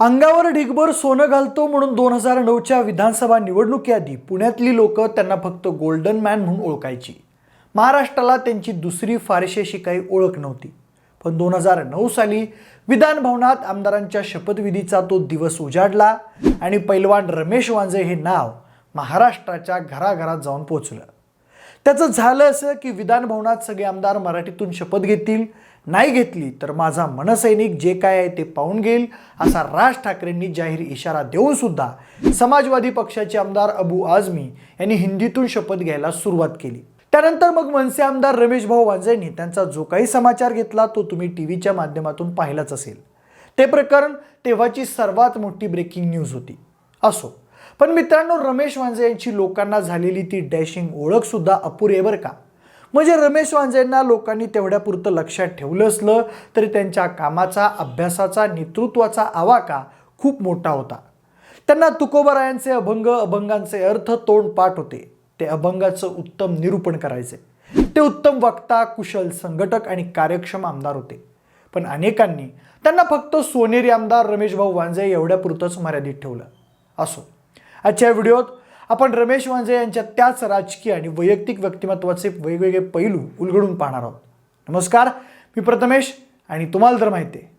अंगावर ढिगभर सोनं घालतो म्हणून दोन हजार नऊच्या विधानसभा निवडणुकीआधी पुण्यातली लोक त्यांना फक्त गोल्डन मॅन म्हणून ओळखायची. महाराष्ट्राला त्यांची दुसरी फारशी अशी काही ओळख नव्हती. पण दोन हजार नऊ साली विधान भवनात आमदारांच्या शपथविधीचा तो दिवस उजाडला आणि पैलवान रमेश वांजे हे नाव महाराष्ट्राच्या घराघरात जाऊन पोचलं. त्याचं झालं असं की विधान भवनात सगळे आमदार मराठीतून शपथ घेतील नाही घेतली तर माझा मनसैनिक जे काय आहे ते पाहून घेईल असा राज ठाकरेंनी जाहीर इशारा देऊन सुद्धा समाजवादी पक्षाचे आमदार अबू आझमी यांनी हिंदीतून शपथ घ्यायला सुरुवात केली. त्यानंतर मग मनसे आमदार रमेश भाऊ वांजेंनी त्यांचा जो काही समाचार घेतला तो तुम्ही टी व्हीच्या माध्यमातून पाहिलाच असेल. ते प्रकरण तेव्हाची सर्वात मोठी ब्रेकिंग न्यूज होती. असो. पण मित्रांनो रमेश वांजे यांची लोकांना झालेली ती डॅशिंग ओळखसुद्धा अपुरे बरं का? म्हणजे रमेश वांजेंना लोकांनी तेवढ्यापुरतं लक्षात ठेवलं असलं तरी त्यांच्या कामाचा अभ्यासाचा नेतृत्वाचा आवाका खूप मोठा होता. त्यांना तुकोबरायांचे अभंग अभंगांचे अर्थ तोंड पाठ होते. ते अभंगाचं उत्तम निरूपण करायचे. ते उत्तम वक्ता कुशल संघटक आणि कार्यक्षम आमदार होते. पण अनेकांनी त्यांना फक्त सोनेरी आमदार रमेश भाऊ वांजे एवढ्यापुरतंच मर्यादित ठेवलं. असो. आजच्या व्हिडिओत आपण रमेश वांजे यांच्या त्याच राजकीय आणि वैयक्तिक व्यक्तिमत्वाचे वेगवेगळे पैलू उलगडून पाहणार आहोत. नमस्कार मी प्रथमेश आणि तुम्हाला तर माहिती आहे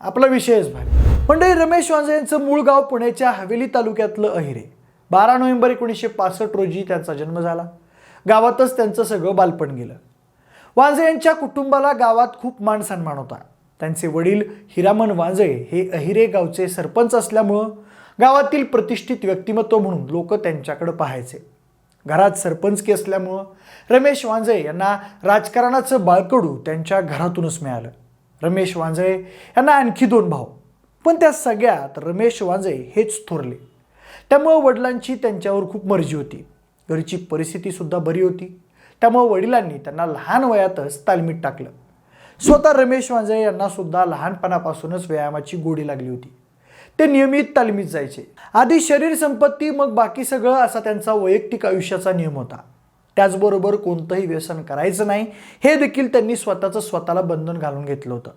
आपला विषयच भारी. मंडळी रमेश वांजे यांचं मूळ गाव पुण्याच्या हवेली तालुक्यातलं अहिरे. बारा नोव्हेंबर एकोणीसशे पासष्ट रोजी त्यांचा जन्म झाला. गावातच त्यांचं सगळं बालपण गेलं. वांजे यांच्या कुटुंबाला गावात खूप मान सन्मान होता. त्यांचे वडील हिरामन वांजे हे अहिरे गावचे सरपंच असल्यामुळं गावातील प्रतिष्ठित व्यक्तिमत्व म्हणून लोक त्यांच्याकडे पाहायचे. घरात सरपंचकी असल्यामुळं रमेश वांजे यांना राजकारणाचं बाळकडू त्यांच्या घरातूनच मिळालं. रमेश वांजळे यांना आणखी दोन भाऊ पण त्या सगळ्यात रमेश वांजे हेच थोरले. त्यामुळं वडिलांची त्यांच्यावर खूप मर्जी होती. घरची परिस्थितीसुद्धा बरी होती. त्यामुळं वडिलांनी त्यांना लहान वयातच तालमीत टाकलं. स्वतः रमेश वांजळे यांनासुद्धा लहानपणापासूनच व्यायामाची गोडी लागली होती. ते नियमित तालमीत जायचे. आधी शरीर संपत्ती मग बाकी सगळं असा त्यांचा वैयक्तिक आयुष्याचा नियम होता. त्याचबरोबर कोणतंही व्यसन करायचं नाही हे देखील त्यांनी स्वतःचं स्वतःला बंधन घालून घेतलं होतं.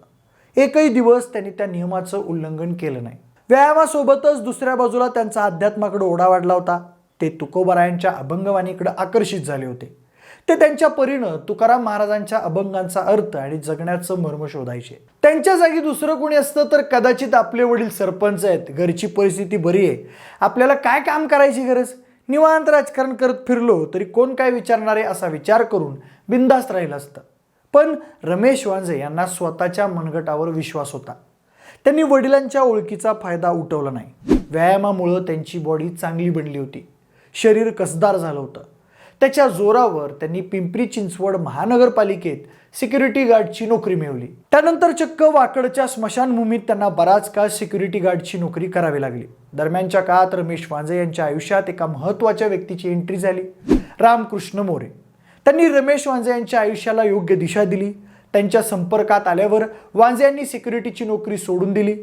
एकही दिवस त्यांनी त्या नियमाचं उल्लंघन केलं नाही. व्यायामासोबतच दुसऱ्या बाजूला त्यांचा अध्यात्माकडे ओढा वाढला होता. ते तुकोबरायांच्या अभंगवाणीकडे आकर्षित झाले होते. ते त्यांच्या परीनं तुकाराम महाराजांच्या अभंगांचा अर्थ आणि जगण्याचं मर्म शोधायचे. त्यांच्या जागी दुसरं कोणी असतं तर कदाचित आपले वडील सरपंच आहेत. घरची परिस्थिती बरी आहे. आपल्याला काय काम करायची गरज? निवांत राजकारण करत फिरलो तरी कोण काय विचारणारे असा विचार करून बिंदास्त राहिलं असतं. पण रमेश वांजे यांना स्वतःच्या मनगटावर विश्वास होता. त्यांनी वडिलांच्या ओळखीचा फायदा उठवला नाही. व्यायामामुळं त्यांची बॉडी चांगली बनली होती. शरीर कसदार झालं होतं. त्याच्या जोरावर त्यांनी पिंपरी चिंचवड महानगरपालिकेत सिक्युरिटी गार्डची नोकरी मिळवली. त्यानंतर चक्क वाकडच्या स्मशानभूमीत त्यांना बराच काळ सिक्युरिटी गार्डची नोकरी करावी लागली. दरम्यानच्या काळात रमेश वांजे यांच्या आयुष्यात एका महत्त्वाच्या व्यक्तीची एंट्री झाली रामकृष्ण मोरे. त्यांनी रमेश वांजे यांच्या आयुष्याला योग्य दिशा दिली. त्यांच्या संपर्कात आल्यावर वांजे यांनी सिक्युरिटीची नोकरी सोडून दिली.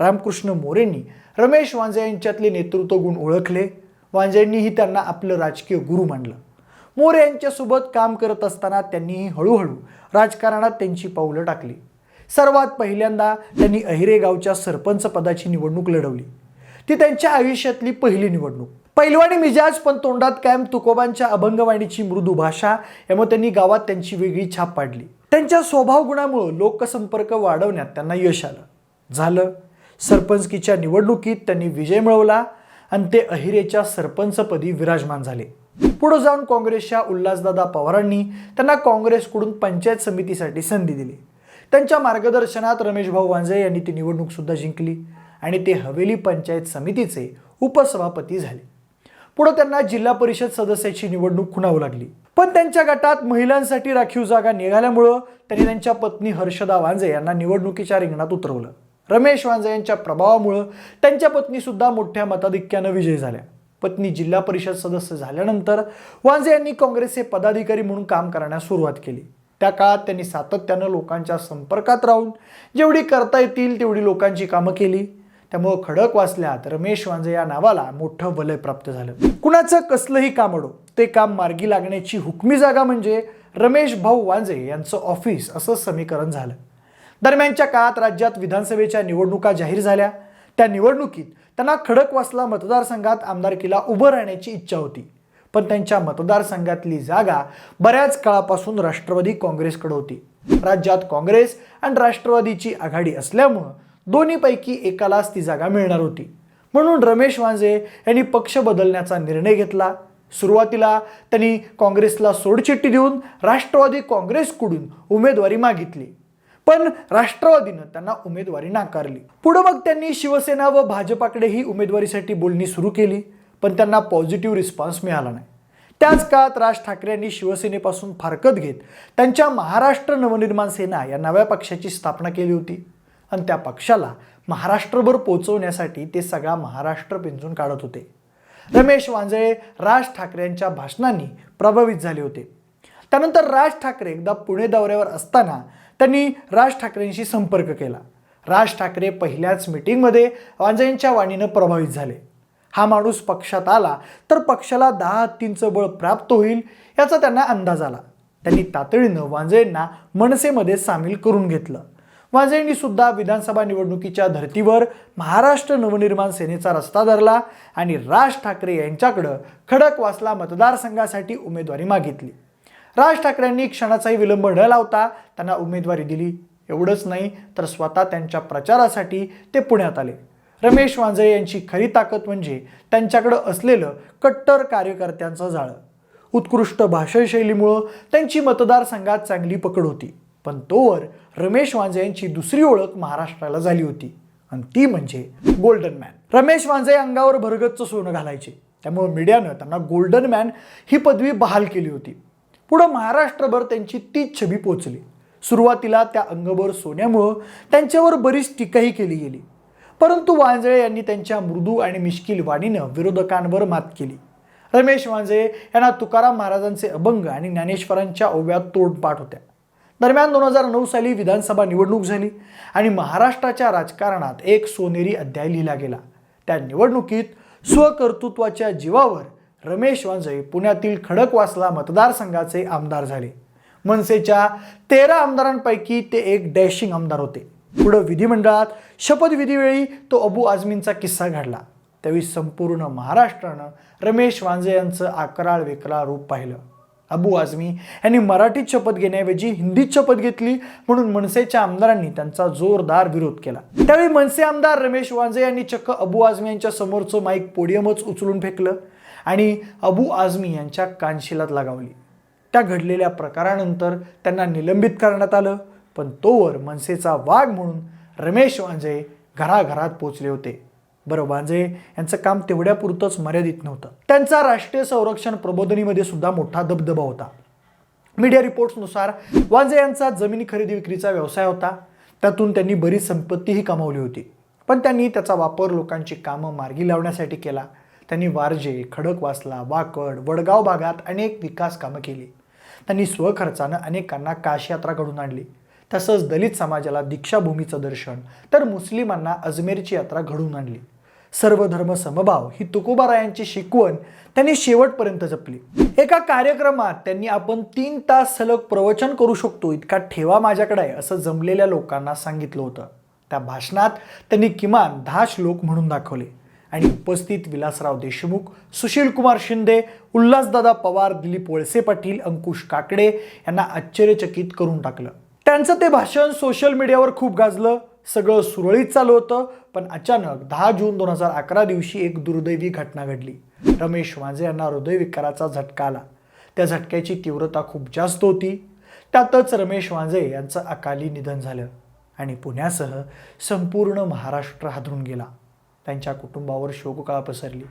रामकृष्ण मोरेंनी रमेश वांजे यांच्यातले नेतृत्व गुण ओळखले. वांजेंनीही त्यांना आपलं राजकीय गुरु मानलं. मोरे यांच्यासोबत काम करत असताना त्यांनीही हळूहळू राजकारणात त्यांची पावलं टाकली. सर्वात पहिल्यांदा त्यांनी अहिरे गावच्या सरपंच पदाची निवडणूक लढवली. ती त्यांच्या आयुष्यातली पहिली निवडणूक. पैलवानी मिजाज पण तोंडात कायम तुकोबांच्या अभंगवाणीची मृदू भाषा यामुळे त्यांनी गावात त्यांची वेगळी छाप पाडली. त्यांच्या स्वभाव गुणामुळं लोकसंपर्क वाढवण्यात त्यांना यश आलं. झालं. सरपंचकीच्या निवडणुकीत त्यांनी विजय मिळवला आणि ते अहिरेच्या सरपंचपदी विराजमान झाले. पुढे जाऊन काँग्रेसच्या उल्हासदादा पवारांनी त्यांना काँग्रेसकडून पंचायत समितीसाठी संधी दिली. त्यांच्या मार्गदर्शनात रमेश भाऊ वांजे यांनी ती निवडणूक सुद्धा जिंकली आणि ते हवेली पंचायत समितीचे उपसभापती झाले. पुढे त्यांना जिल्हा परिषद सदस्याची निवडणूक खुणावू लागली. पण त्यांच्या गटात महिलांसाठी राखीव जागा निघाल्यामुळं त्यांनी त्यांच्या पत्नी हर्षदा वांजे यांना निवडणुकीच्या रिंगणात उतरवलं. रमेश वांजे यांच्या प्रभावामुळं त्यांच्या पत्नीसुद्धा मोठ्या मताधिक्यानं विजयी झाल्या. पत्नी जिल्हा परिषद सदस्य झाल्यानंतर वांजे यांनी काँग्रेसचे पदाधिकारी म्हणून काम करण्यास सुरुवात केली. त्या काळात त्यांनी सातत्यानं लोकांच्या संपर्कात राहून जेवढी करता येतील तेवढी लोकांची कामं केली. त्यामुळं खडक वाचल्यात रमेश वांजे या नावाला मोठं वलय प्राप्त झालं. कुणाचं कसलंही काम अडो ते काम मार्गी लागण्याची हुकमी जागा म्हणजे रमेश भाऊ वांजे यांचं ऑफिस असं समीकरण झालं. दरम्यानच्या काळात राज्यात विधानसभेच्या निवडणुका जाहीर झाल्या. त्या निवडणुकीत त्यांना खडकवासला मतदारसंघात आमदारकीला उभं राहण्याची इच्छा होती. पण त्यांच्या मतदारसंघातली जागा बऱ्याच काळापासून राष्ट्रवादी काँग्रेसकडे होती. राज्यात काँग्रेस आणि राष्ट्रवादीची आघाडी असल्यामुळं दोन्हीपैकी एकालाच ती जागा मिळणार होती. म्हणून रमेश वांजे यांनी पक्ष बदलण्याचा निर्णय घेतला. सुरुवातीला त्यांनी काँग्रेसला सोडचिठ्ठी देऊन राष्ट्रवादी काँग्रेसकडून उमेदवारी मागितली. पण राष्ट्रवादीनं त्यांना उमेदवारी नाकारली. पुढं मग त्यांनी शिवसेना व भाजपाकडेही उमेदवारीसाठी बोलणी सुरू केली पण त्यांना पॉझिटिव्ह रिस्पॉन्स मिळाला नाही. त्याच काळात राज ठाकरे यांनी शिवसेनेपासून फारकत घेत त्यांच्या महाराष्ट्र नवनिर्माण सेना या नव्या पक्षाची स्थापना केली होती. आणि त्या पक्षाला महाराष्ट्रभर पोचवण्यासाठी ते सगळा महाराष्ट्र पिंजून काढत होते. रमेश वांजळे राज ठाकरे यांच्या भाषणांनी प्रभावित झाले होते. त्यानंतर राज ठाकरे एकदा पुणे दौऱ्यावर असताना त्यांनी राज ठाकरेंशी संपर्क केला. राज ठाकरे पहिल्याच मिटिंगमध्ये वांजयेंच्या वाणीनं प्रभावित झाले. हा माणूस पक्षात आला तर पक्षाला दहा हत्तींचं बळ प्राप्त होईल याचा त्यांना अंदाज आला. त्यांनी तातडीनं वांजळेंना मनसेमध्ये सामील करून घेतलं. वांजळेंनी सुद्धा विधानसभा निवडणुकीच्या धर्तीवर महाराष्ट्र नवनिर्माण सेनेचा रस्ता धरला आणि राज ठाकरे यांच्याकडं खडकवासला मतदारसंघासाठी उमेदवारी मागितली. राज ठाकरेंनी क्षणाचाही विलंब न लावता त्यांना उमेदवारी दिली. एवढंच नाही तर स्वतः त्यांच्या प्रचारासाठी ते पुण्यात आले. रमेश वांजळे यांची खरी ताकद म्हणजे त्यांच्याकडं असलेलं कट्टर कार्यकर्त्यांचं जाळं. उत्कृष्ट भाषणशैलीमुळं त्यांची मतदारसंघात चांगली पकड होती. पण तोवर रमेश वांजे यांची दुसरी ओळख महाराष्ट्राला झाली होती आणि ती म्हणजे गोल्डन मॅन रमेश वांजे अंगावर भरगतचं सोनं घालायचे. त्यामुळे मीडियानं त्यांना गोल्डन मॅन ही पदवी बहाल केली होती. पुढं महाराष्ट्रभर त्यांची तीच छबी पोचली. सुरुवातीला त्या अंगभर सोन्यामुळं त्यांच्यावर बरीच टीकाही केली गेली. परंतु वांजळे यांनी त्यांच्या मृदू आणि मिश्किल वाणीनं विरोधकांवर मात केली. रमेश वांजळे यांना तुकाराम महाराजांचे अभंग आणि ज्ञानेश्वरांच्या ओव्यात तोडपाठ होत्या. दरम्यान दोन हजार नऊ साली विधानसभा निवडणूक झाली आणि महाराष्ट्राच्या राजकारणात एक सोनेरी अध्याय लिहिला गेला. त्या निवडणुकीत स्वकर्तृत्वाच्या जीवावर रमेश वांजळे पुण्यातील खडकवासला मतदारसंघाचे आमदार झाले. मनसेच्या तेरा आमदारांपैकी ते एक डॅशिंग आमदार होते. पुढं विधिमंडळात शपथविधीवेळी तो अबू आझमींचा किस्सा घडला. त्यावेळी संपूर्ण महाराष्ट्रानं रमेश वांजे यांचं आकराळ वेकराळ रूप पाहिलं. अबू आझमी यांनी मराठीत शपथ घेण्याऐवजी हिंदीत शपथ घेतली म्हणून मनसेच्या आमदारांनी त्यांचा जोरदार विरोध केला. त्यावेळी मनसे आमदार रमेश वांजे यांनी चक्क अबू आझमी यांच्या समोरचं माईक पोडियमच उचलून फेकलं. आणि अबू आझमी यांच्या कानशिलात लगावली. त्या घडलेल्या प्रकारानंतर त्यांना निलंबित करण्यात आलं पण तोवर मनसेचा वाघ म्हणून रमेश वांजे घराघरात पोचले होते. बरं वांजे यांचं काम तेवढ्यापुरतंच मर्यादित नव्हतं. त्यांचा राष्ट्रीय संरक्षण प्रबोधनीमध्ये सुद्धा मोठा दबदबा होता. मीडिया रिपोर्ट्सनुसार वांजे यांचा जमिनी खरेदी विक्रीचा व्यवसाय होता. त्यातून त्यांनी बरीच संपत्तीही कमावली होती. पण त्यांनी त्याचा वापर लोकांची कामं मार्गी लावण्यासाठी केला. त्यांनी वारजे खडकवासला वाकड वडगाव भागात अनेक विकास कामं केली. त्यांनी स्वखर्चानं अनेकांना काशयात्रा घडून आणली. तसंच दलित समाजाला दीक्षाभूमीचं दर्शन तर मुस्लिमांना अजमेरची यात्रा घडून आणली. सर्वधर्म समभाव ही तुकोबारायांची शिकवण त्यांनी शेवटपर्यंत जपली. एका कार्यक्रमात त्यांनी आपण तीन तास सलग प्रवचन करू शकतो इतका ठेवा माझ्याकडे आहे असं जमलेल्या लोकांना सांगितलं होतं. त्या भाषणात त्यांनी किमान दहा श्लोक म्हणून दाखवले. आणि उपस्थित विलासराव देशमुख सुशील कुमार शिंदे उल्हासदादा पवार दिलीप वळसे पाटील अंकुश काकडे यांना आश्चर्यचकित करून टाकलं. त्यांचं ते भाषण सोशल मीडियावर खूप गाजलं. सगळं सुरळीत चालू होतं पण अचानक दहा जून दोन हजार अकरा दिवशी एक दुर्दैवी घटना घडली. रमेश वांजे यांना हृदयविकाराचा झटका आला. त्या झटक्याची तीव्रता खूप जास्त होती. त्यातच रमेश वांजे यांचं अकाली निधन झालं आणि पुण्यासह संपूर्ण महाराष्ट्र हादरून गेला. त्यांच्या कुटुंबावर शोककाळ पसरली.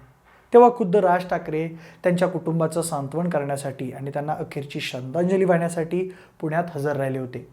तेव्हा खुद्द राज ठाकरे त्यांच्या कुटुंबाचं सांत्वन करण्यासाठी आणि त्यांना अखेरची श्रद्धांजली वाहण्यासाठी पुण्यात हजर राहिले होते.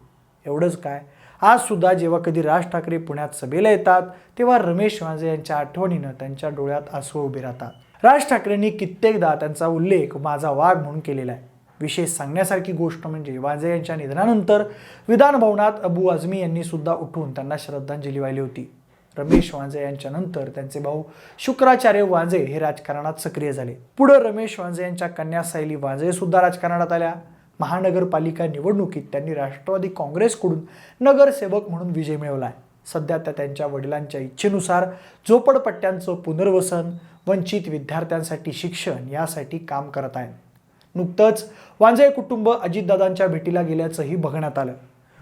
एवढंच काय? आजसुद्धा जेव्हा कधी राज ठाकरे पुण्यात सभेला येतात तेव्हा रमेश वाजे यांच्या आठवणीनं त्यांच्या डोळ्यात आसू उभे राहतात. राज ठाकरेंनी कित्येकदा त्यांचा उल्लेख माझा वाघ म्हणून केलेला आहे. विशेष सांगण्यासारखी गोष्ट म्हणजे वाजे यांच्या निधनानंतर विधान भवनात अबू आझमी यांनी सुद्धा उठून त्यांना श्रद्धांजली वाहिली होती. रमेश वांजे यांच्यानंतर त्यांचे भाऊ शुक्राचार्य वांजे हे राजकारणात सक्रिय झाले. पुढं रमेश वांजे यांच्या कन्या सायली वांजे सुद्धा राजकारणात आल्या. महानगरपालिका निवडणुकीत त्यांनी राष्ट्रवादी काँग्रेसकडून नगरसेवक म्हणून विजय मिळवला सध्या त्या त्यांच्या वडिलांच्या इच्छेनुसार झोपडपट्ट्यांचं पुनर्वसन वंचित विद्यार्थ्यांसाठी शिक्षण यासाठी काम करत आहेत. नुकतंच वांजे कुटुंब अजितदादांच्या भेटीला गेल्याचंही बघण्यात आलं.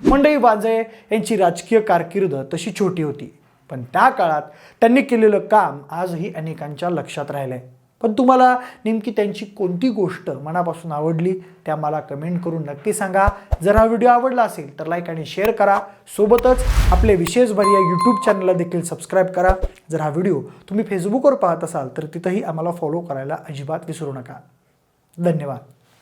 मंडई वांजे यांची राजकीय कारकीर्द तशी छोटी होती. पण त्या काळात त्यांनी केलेलं काम आजही अनेकांच्या लक्षात राहिलं आहे पण तुम्हाला नेमकी त्यांची कोणती गोष्ट मनापासून आवडली त्या मला कमेंट करून नक्की सांगा. जर हा व्हिडिओ आवडला असेल तर लाईक आणि शेअर करा. सोबतच आपले विशेष भर या यूट्यूब चॅनलला देखील सबस्क्राईब करा. जर हा व्हिडिओ तुम्ही फेसबुकवर पाहत असाल तर तिथंही आम्हाला फॉलो करायला अजिबात विसरू नका. धन्यवाद.